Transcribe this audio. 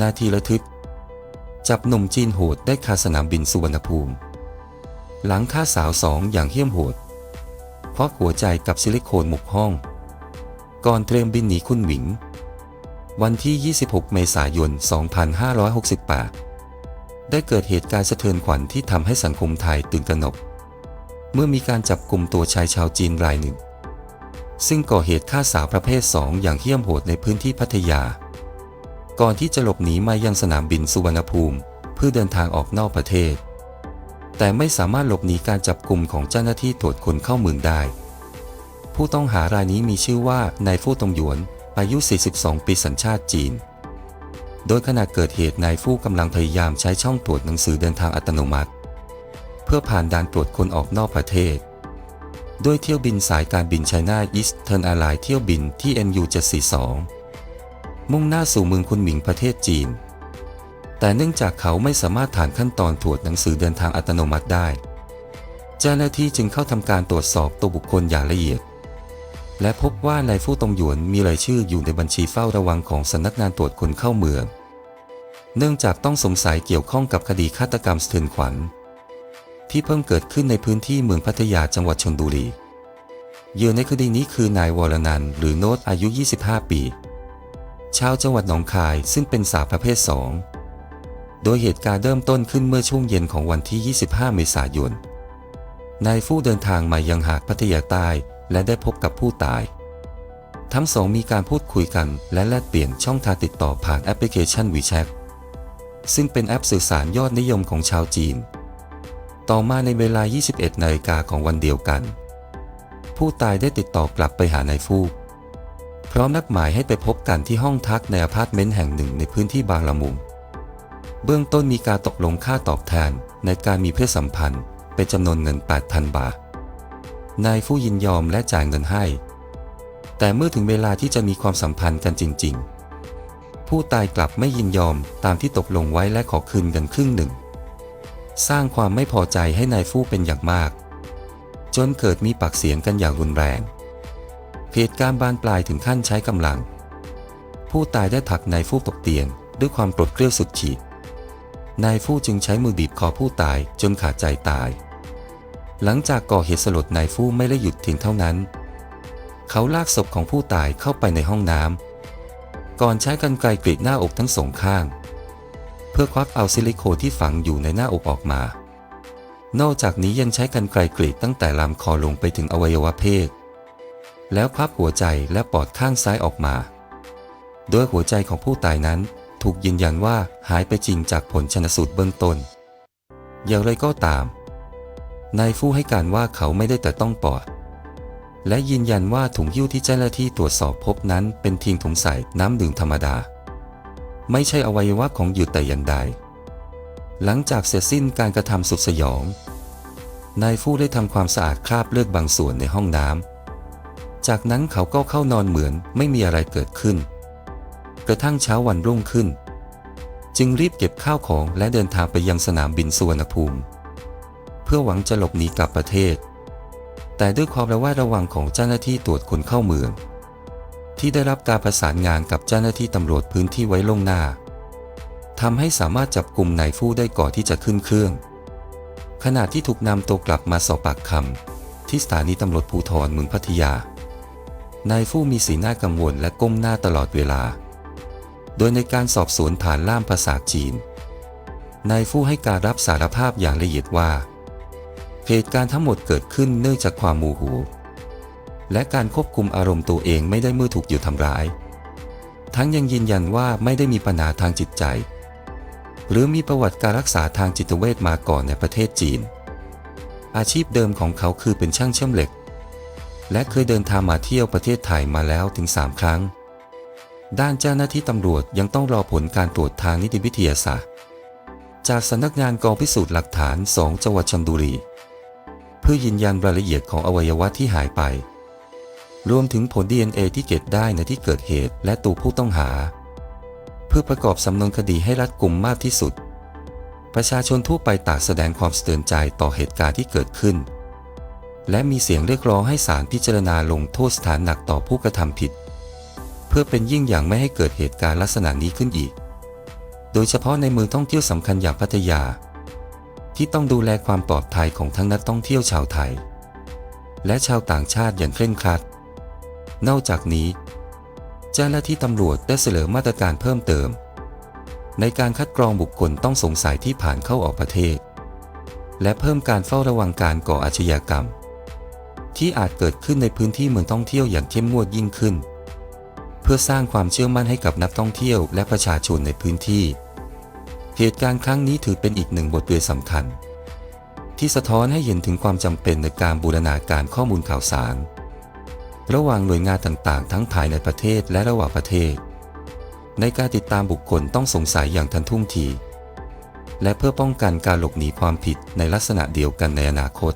นาทีระทึก จับหนุ่มจีนโหดได้คาสนามบินสุวรรณภูมิ หลังฆ่าสาวสองอย่างเหี้ยมโหดควักหัวใจกับซิลิโคนหมกห้อง ก่อนเตรียมบินหนีคุณหมิง วันที่ 26 เมษายน 2568 ได้เกิดเหตุการณ์สะเทือนขวัญที่ทำให้สังคมไทยตื่นตระหนก เมื่อมีการจับกลุ่มตัวชายชาวจีนรายหนึ่ง ซึ่งก่อเหตุฆ่าสาวประเภท2อย่างเหี้ยมโหดในพื้นที่พัทยา ก่อนที่จะหลบหนีมายังสนามบินสุวรรณภูมิ เพื่อเดินทางออกนอกประเทศ แต่ไม่สามารถหลบหนีการจับกลุ่มของเจ้าหน้าที่ตรวจคนเข้าเมืองได้ ผู้ต้องหารายนี้มีชื่อว่านายฟู่ตงหยวนอายุ 42 ปีสัญชาติจีน โดยขณะเกิดเหตุนายฟู่กำลังพยายามใช้ช่องตรวจหนังสือเดินทางอัตโนมัติ เพื่อผ่านด่านตรวจคนออกนอกประเทศด้วยเที่ยวบินสายการบินไชน่าอีสเทิร์นอาไลน์เที่ยวบินที่ NU 742 มุ่งหน้าสู่เมืองคุนหมิงประเทศจีน แต่เนื่องจากเขาไม่สามารถผ่านขั้นตอนตรวจหนังสือเดินทางอัตโนมัติได้ เจ้าหน้าที่จึงเข้าทำการตรวจสอบตัวบุคคลอย่างละเอียด และพบว่านายฟู่ตงหยวนมีรายชื่ออยู่ในบัญชีเฝ้าระวังของสำนักงานตรวจคนเข้าเมือง เนื่องจากต้องสงสัยเกี่ยวข้องกับคดีฆาตกรรมสะเทือนขวัญ ที่เพิ่งเกิดขึ้นในพื้นที่เมืองพัทยาจังหวัดชลบุรีเหยื่อในคดีนี้คือนายวรนันหรือโนตอายุ 25 ปี ชาวจังหวัดหนองคายซึ่งเป็นสาวประเภท 2 โดยเหตุการณ์เริ่มต้นขึ้นเมื่อช่วงเย็นของวันที่ 25 เมษายน นายฟู่เดินทางมายังหาดพัทยาใต้และได้พบกับผู้ตาย ทั้งสองมีการพูดคุยกันและแลกเปลี่ยนช่องทางติดต่อผ่านแอปพลิเคชัน WeChat ซึ่งเป็นแอปสื่อสารยอดนิยมของชาวจีน ต่อมาในเวลา 21 นาฬิกาของวันเดียวกัน ผู้ตายได้ติดต่อกลับไปหานายฟู่ พร้อมนัดหมายให้ไปพบกันที่ห้องพักในอพาร์ตเมนต์แห่งหนึ่งในพื้นที่บางละมุง เบื้องต้นมีการตกลงค่าตอบแทนในการมีเพศสัมพันธ์เป็นจำนวนเงิน 8,000 บาท นายฟู่ยินยอมและจ่ายเงินให้ แต่เมื่อถึงเวลาที่จะมีความสัมพันธ์กันจริง ๆ ผู้ตายกลับไม่ยินยอมตามที่ตกลงไว้และขอคืนเงินครึ่งหนึ่ง สร้างความไม่พอใจให้นายฟู่เป็นอย่างมาก จนเกิดมีปากเสียงกันอย่างรุนแรง เหตุการณ์บานปลายถึงขั้นใช้กำลัง ผู้ตายได้ผลักนายฟู่ตกเตียง ด้วยความโกรธเกรี้ยวสุดขีดนายฟู่จึงใช้มือบีบคอผู้ตายจนขาดใจตาย หลังจากก่อเหตุสลดนายฟู่ไม่ได้หยุดเพียงเท่านั้น เขาลากศพของผู้ตายเข้าไปในห้องน้ำก่อนใช้กรรไกรกรีดหน้าอกทั้งสองข้าง เพื่อควักเอาซิลิโคนที่ฝังอยู่ในหน้าอกออกมา นอกจากนี้ยังใช้กรรไกรกรีดตั้งแต่ลำคอลงไปถึงอวัยวะเพศ แล้วควักหัวใจและปอดข้างซ้ายออกมา โดยหัวใจของผู้ตายนั้นถูกยืนยันว่าหายไปจริงจากผลชนสูตรเบื้องต้น อย่างไรก็ตาม นายฟู่ให้การว่าเขาไม่ได้แต่ต้องปอด และยืนยันว่าถุงหิ้วที่เจ้าหน้าที่ตรวจสอบพบนั้นเป็นเพียงถุงใส่น้ำดื่มธรรมดา ไม่ใช่อวัยวะของหยื่อแต่อย่างใด หลังจากเสร็จสิ้นการกระทำสุดสยอง นายฟู่ได้ทำความสะอาดคราบเลือดบางส่วนในห้องน้ำ จากนั้นเขาก็เข้านอนเหมือนไม่มีอะไรเกิดขึ้น กระทั่งเช้าวันรุ่งขึ้น จึงรีบเก็บข้าวของและเดินทางไปยังสนามบินสุวรรณภูมิ เพื่อหวังจะหลบหนีกลับประเทศ แต่ด้วยความระแวดระวังของเจ้าหน้าที่ตรวจคนเข้าเมือง ที่ได้รับการประสานงานกับเจ้าหน้าที่ตำรวจพื้นที่ไว้ล่วงหน้าทำให้สามารถจับกลุ่มนายฟู่ได้ก่อนที่จะขึ้นเครื่อง ขณะที่ถูกนำตัวกลับมาสอบปากคำที่สถานีตำรวจภูธรเมืองพัทยา นายฟู่มีสีหน้ากังวลและก้มหน้าตลอดเวลา โดยในการสอบสวนผ่านล่ามภาษาจีน นายฟู่ให้การรับสารภาพอย่างละเอียดว่า เหตุการณ์ทั้งหมดเกิดขึ้นเนื่องจากความโมโห และการควบคุมอารมณ์ตัวเองไม่ได้เมื่อถูกอยู่ทำร้าย ทั้งยังยืนยันว่าไม่ได้มีปัญหาทางจิตใจ หรือมีประวัติการรักษาทางจิตเวชมาก่อนในประเทศจีน อาชีพเดิมของเขาคือเป็นช่างเชื่อมเหล็ก และเคยเดินทางมาเที่ยวประเทศไทยมาแล้วถึง 3 ครั้ง ด้านเจ้าหน้าที่ตำรวจยังต้องรอผลการตรวจทางนิติวิทยาศาสตร์ จากสำนักงานกองพิสูจน์หลักฐาน 2 จังหวัดชลบุรี เพื่อยืนยันรายละเอียดของอวัยวะที่หายไป รวมถึงผล DNA ที่เก็บได้ในที่เกิดเหตุและตัวผู้ต้องหา เพื่อประกอบสำนวนคดีให้รัดกุมมากที่สุด ประชาชนทั่วไปต่างแสดงความสะเทือนใจต่อเหตุการณ์ที่เกิดขึ้น และมีเสียงเรียกร้องให้ศาลพิจารณาลงโทษสถานหนักต่อผู้กระทำผิด เพื่อเป็นยิ่งอย่างไม่ให้เกิดเหตุการณ์ลักษณะนี้ขึ้นอีก โดยเฉพาะในเมืองท่องเที่ยวสำคัญอย่างพัทยา ที่ต้องดูแลความปลอดภัยของทั้งนักท่องเที่ยวชาวไทย และชาวต่างชาติอย่างเคร่งครัด นอกจากนี้ เจ้าหน้าที่ตำรวจได้เสนอมาตรการเพิ่มเติม ในการคัดกรองบุคคลต้องสงสัยที่ผ่านเข้าออกประเทศ และเพิ่มการเฝ้าระวังการก่ออาชญากรรม ที่อาจเกิดขึ้นในพื้นที่เมืองท่องเที่ยวอย่างเข้มงวดยิ่งขึ้น เพื่อสร้างความเชื่อมั่นให้กับนักท่องเที่ยวและประชาชนในพื้นที่ เหตุการณ์ครั้งนี้ถือเป็นอีกหนึ่งบทเรียนสำคัญ ที่สะท้อนให้เห็นถึงความจำเป็นในการบูรณาการข้อมูลข่าวสาร ระหว่างหน่วยงานต่างๆ ทั้งภายในประเทศและระหว่างประเทศ ในการติดตามบุคคลต้องสงสัยอย่างทันท่วงทีและเพื่อป้องกันการหลบหนีความผิดในลักษณะเดียวกันในอนาคต